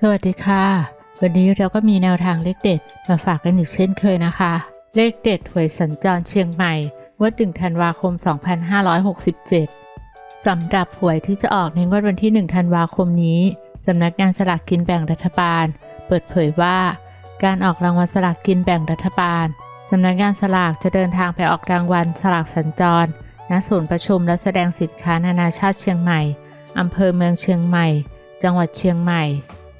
สวัสดีค่ะ วันนี้เราก็มีแนวทางเลขเด็ดมาฝากกันอีกเช่นเคยนะคะ เลขเด็ดหวยสัญจรเชียงใหม่งวด1ธันวาคม 2567 สำหรับหวยที่จะออกในงวดวันที่ 1 ธันวาคมนี้ สำนักงานสลากกินแบ่งรัฐบาล เปิดเผยว่า การออกรางวัลสลากกินแบ่งรัฐบาล สำนักงานสลากจะเดินทางไปออกรางวัลสลากสัญจร ณ ศูนย์ประชุมและแสดงสินค้านานาชาติเชียงใหม่ อำเภอเมืองเชียงใหม่ จังหวัดเชียงใหม่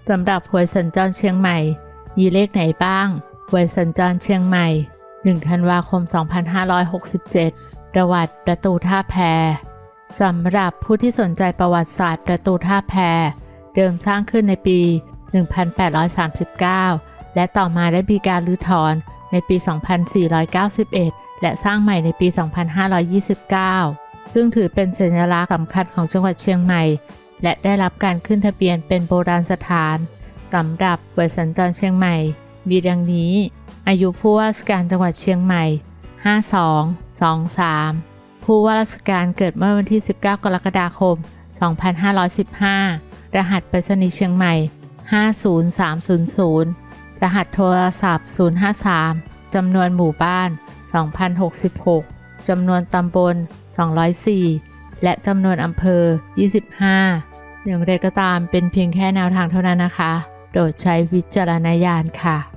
สำหรับหวยสัญจรเชียงใหม่ มีเลขไหนบ้างหวยสัญจรเชียงใหม่ 1 ธันวาคม 2567 ประวัติประตูท่าแพสำหรับผู้ที่สนใจประวัติศาสตร์ประตูท่าแพเดิมสร้างขึ้นในปี 1839 และต่อมาได้มีการรื้อถอนในปี 2491 และสร้างใหม่ในปี 2529 ซึ่งถือเป็นสัญลักษณ์สำคัญของจังหวัดเชียงใหม่ และได้รับการขึ้นทะเบียนเป็นโบราณสถานสำหรับหวสัญจรเชียงใหม่ มีดังนี้ อายุผู้ว่าราชการจังหวัดเชียงใหม่ 52 23 ผู้ว่าราชการเกิดเมื่อวันที่ 19 กรกฎาคม 2515 รหัสไปรษณีย์เชียงใหม่ 50300 รหัสโทรศัพท์ 053 จำนวนหมู่บ้าน 2,066 จำนวนตำบล 204 และจำนวนอำเภอ 25 อย่างไรก็ตามเป็นเพียงแค่แนวทางเท่านั้นนะคะโปรดใช้วิจารณญาณค่ะ